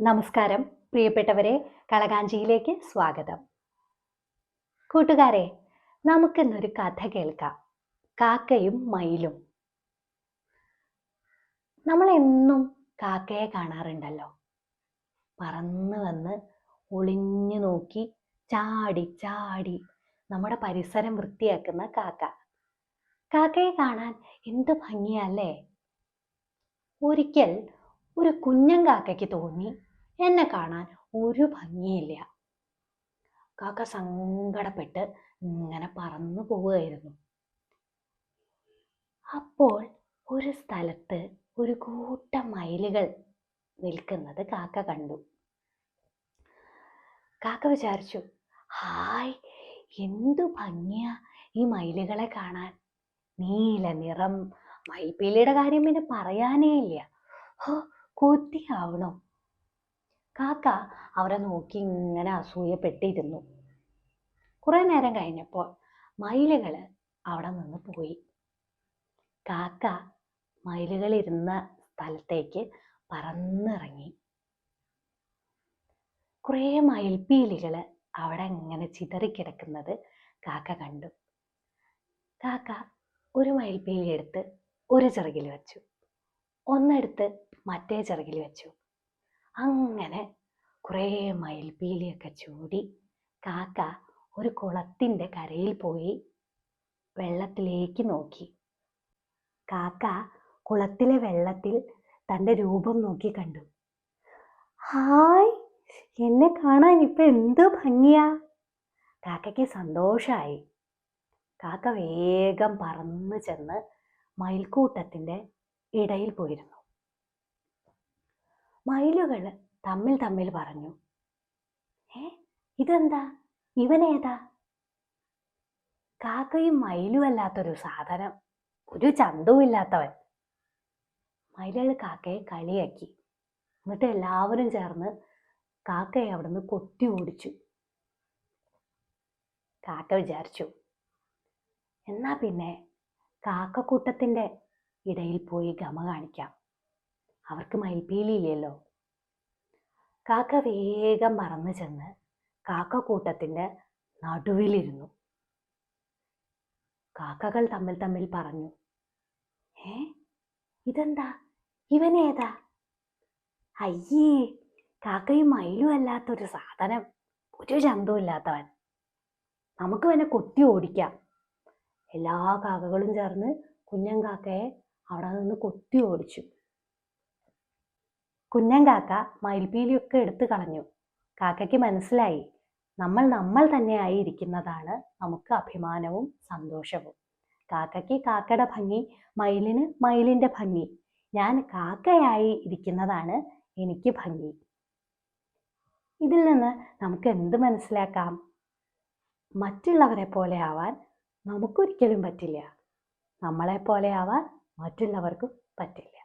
നമസ്കാരം. പ്രിയപ്പെട്ടവരെ കളകാഞ്ചിയിലേക്ക് സ്വാഗതം. കൂട്ടുകാരെ നമുക്കിന്നൊരു കഥ കേൾക്കാം. കാക്കയും മയിലും. നമ്മൾ എന്നും കാക്കയെ കാണാറുണ്ടല്ലോ. പറന്ന് വന്ന് ഒളിഞ്ഞു നോക്കി ചാടി ചാടി നമ്മുടെ പരിസരം വൃത്തിയാക്കുന്ന കാക്ക. കാക്കയെ കാണാൻ എന്ത് ഭംഗിയല്ലേ ഒരിക്കൽ ഒരു കുഞ്ഞൻ കാക്കയ്ക്ക് തോന്നി. എന്നെ കാണാൻ ഒരു ഭംഗിയില്ല. കാക്ക സങ്കടപ്പെട്ട് ഇങ്ങനെ പറന്നു പോവുകയായിരുന്നു. അപ്പോൾ ഒരു സ്ഥലത്ത് ഒരു കൂട്ടം മയിലുകൾ നിൽക്കുന്നത് കാക്ക കണ്ടു. കാക്ക വിചാരിച്ചു ഹായ് എന്തു ഭംഗിയാ ഈ മയിലുകളെ കാണാൻ. നീല നിറം മയിൽപ്പീലിയുടെ കാര്യം പിന്നെ പറയാനേ ഇല്ല. ഹോ കൊതിയാവണോ. കാക്ക അവരെ നോക്കി ഇങ്ങനെ അസൂയപ്പെട്ടിരുന്നു. കുറെ നേരം കഴിഞ്ഞപ്പോൾ മയിലുകൾ അവിടെ നിന്ന് പോയി. കാക്ക മയിലുകൾ ഇരുന്ന സ്ഥലത്തേക്ക് പറന്നിറങ്ങി. കുറേ മയിൽപ്പീലികൾ അവിടെ ഇങ്ങനെ ചിതറിക്കിടക്കുന്നത് കാക്ക കണ്ടു. കാക്ക ഒരു മയിൽപ്പീലി എടുത്ത് ഒരു ചിറകിൽ വെച്ചു. ഒന്നെടുത്ത് മറ്റേ ചിറകിൽ വെച്ചു. അങ്ങനെ കുറേ മയിൽപീലിയൊക്കെ ചൂടി കാക്ക ഒരു കുളത്തിന്റെ കരയിൽ പോയി വെള്ളത്തിലേക്ക് നോക്കി. കാക്ക കുളത്തിലെ വെള്ളത്തിൽ തന്റെ രൂപം നോക്കി കണ്ടു. ഹായ് എന്നെ കാണാൻ ഇപ്പം എന്ത് ഭംഗിയാ? കാക്കയ്ക്ക് സന്തോഷമായി കാക്ക വേഗം പറന്ന് ചെന്ന് മയിൽക്കൂട്ടത്തിന്റെ ഇടയിൽ പോയിരുന്നു. മയിലുകൾ തമ്മിൽ തമ്മിൽ പറഞ്ഞു. ഏ ഇതെന്താ? ഇവനേതാ? കാക്കയും മയിലും അല്ലാത്തൊരു സാധനം. ഒരു ചന്തവും ഇല്ലാത്തവൻ മയിലുകൾ കാക്കയെ കളിയാക്കി. എന്നിട്ട് എല്ലാവരും ചേർന്ന് കാക്കയെ അവിടുന്ന് കൊത്തി ഓടിച്ചു. കാക്ക വിചാരിച്ചു എന്നാ പിന്നെ കാക്കക്കൂട്ടത്തിന്റെ ഇടയിൽ പോയി ഗമ കാണിക്കാം. അവർക്ക് മയിൽപ്പീലിയില്ലല്ലോ. കാക്ക വേഗം മറന്നു ചെന്ന് കാക്കക്കൂട്ടത്തിന്റെ നടുവിലിരുന്നു. കാക്കകൾ തമ്മിൽ തമ്മിൽ പറഞ്ഞു ഏ ഇതെന്താ? ഇവനേതാ അയ്യേ കാക്കയും മയിലും അല്ലാത്തൊരു സാധനം. ഒരു ചന്തവും ഇല്ലാത്തവൻ. നമുക്ക് അവനെ കൊത്തി ഓടിക്കാം. എല്ലാ കാക്കകളും ചേർന്ന് കുഞ്ഞൻ കാക്കയെ അവിടെ നിന്ന് കൊത്തി ഓടിച്ചു. കുഞ്ഞൻ കാക്ക മയിൽപ്പീലിയൊക്കെ എടുത്തു കളഞ്ഞു. കാക്കയ്ക്ക് മനസ്സിലായി നമ്മൾ നമ്മൾ തന്നെയായി ഇരിക്കുന്നതാണ് നമുക്ക് അഭിമാനവും സന്തോഷവും. കാക്കയ്ക്ക് കാക്കയുടെ ഭംഗി മയിലിന് മയിലിന്റെ ഭംഗി. ഞാൻ കാക്കയായി ഇരിക്കുന്നതാണ് എനിക്ക് ഭംഗി. ഇതിൽ നിന്ന് നമുക്ക് എന്ത് മനസ്സിലാക്കാം? മറ്റുള്ളവരെ പോലെ ആവാൻ നമുക്കൊരിക്കലും പറ്റില്ല. നമ്മളെ പോലെ ആവാൻ മറ്റുള്ളവർക്കും പറ്റില്ല.